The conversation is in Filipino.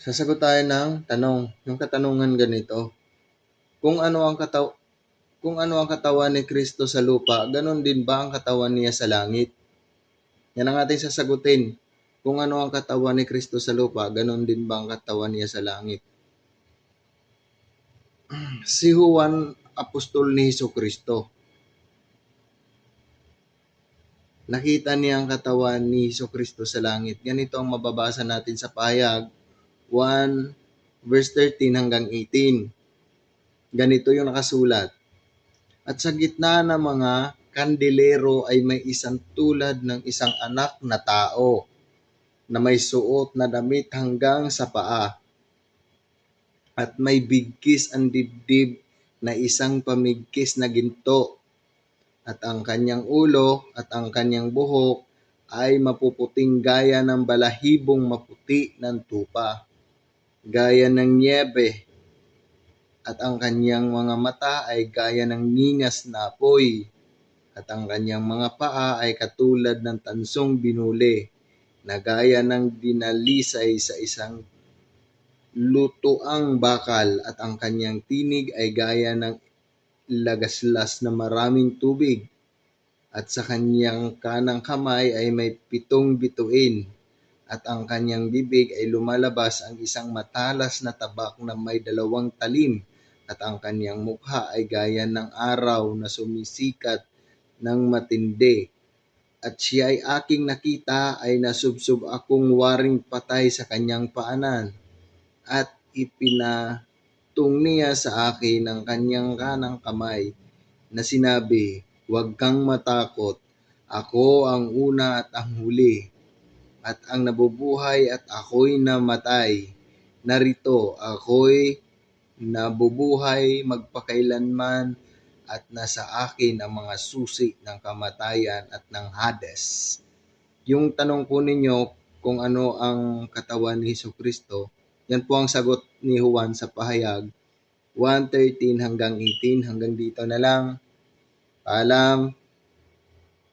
Sasagot tayo ng tanong. Yung katanungan ganito. Kung ano ang kataw kung ano ang katawan ni Kristo sa lupa, ganon din ba ang katawan niya sa langit? Yan ang ating sasagutin. Kung ano ang katawan ni Kristo sa lupa, ganon din ba ang katawan niya sa langit? Si Juan, apostol ni Hesus Kristo. Nakita niya ang katawan ni Hesus Kristo sa langit. Ganito ang mababasa natin sa pahayag 1 verse 13 hanggang 18. Ganito yung nakasulat. At sa gitna ng mga kandilero ay may isang tulad ng isang anak na tao na may suot na damit hanggang sa paa. At may bigkis ang dibdib na isang pamigkis na ginto. At ang kanyang ulo at ang kanyang buhok ay mapuputing gaya ng balahibong maputi ng tupa, gaya ng niebe at ang kanyang mga mata ay gaya ng ningas na apoy, at ang kanyang mga paa ay katulad ng tansong binuli, na gaya ng dinalisay sa isang lutuang bakal, at ang kanyang tinig ay gaya ng lagaslas na maraming tubig, at sa kanyang kanang kamay ay may pitong bituin, at ang kanyang bibig ay lumalabas ang isang matalas na tabak na may dalawang talim, at ang kanyang mukha ay gaya ng araw na sumisikat ng matindi. At siya ay aking nakita ay nasubsob akong waring patay sa kanyang paanan. At ipinatung niya sa akin ang kanyang kanang kamay na sinabi, Huwag kang matakot, ako ang una at ang huli, at ang nabubuhay at ako'y namatay. Narito, ako'y nabubuhay magpakailanman at nasa akin ang mga susi ng kamatayan at ng Hades. Yung tanong po ninyo kung ano ang katawan ni Hesus Kristo, yan po ang sagot ni Juan sa pahayag 1.13 hanggang 18 hanggang dito na lang. Paalam.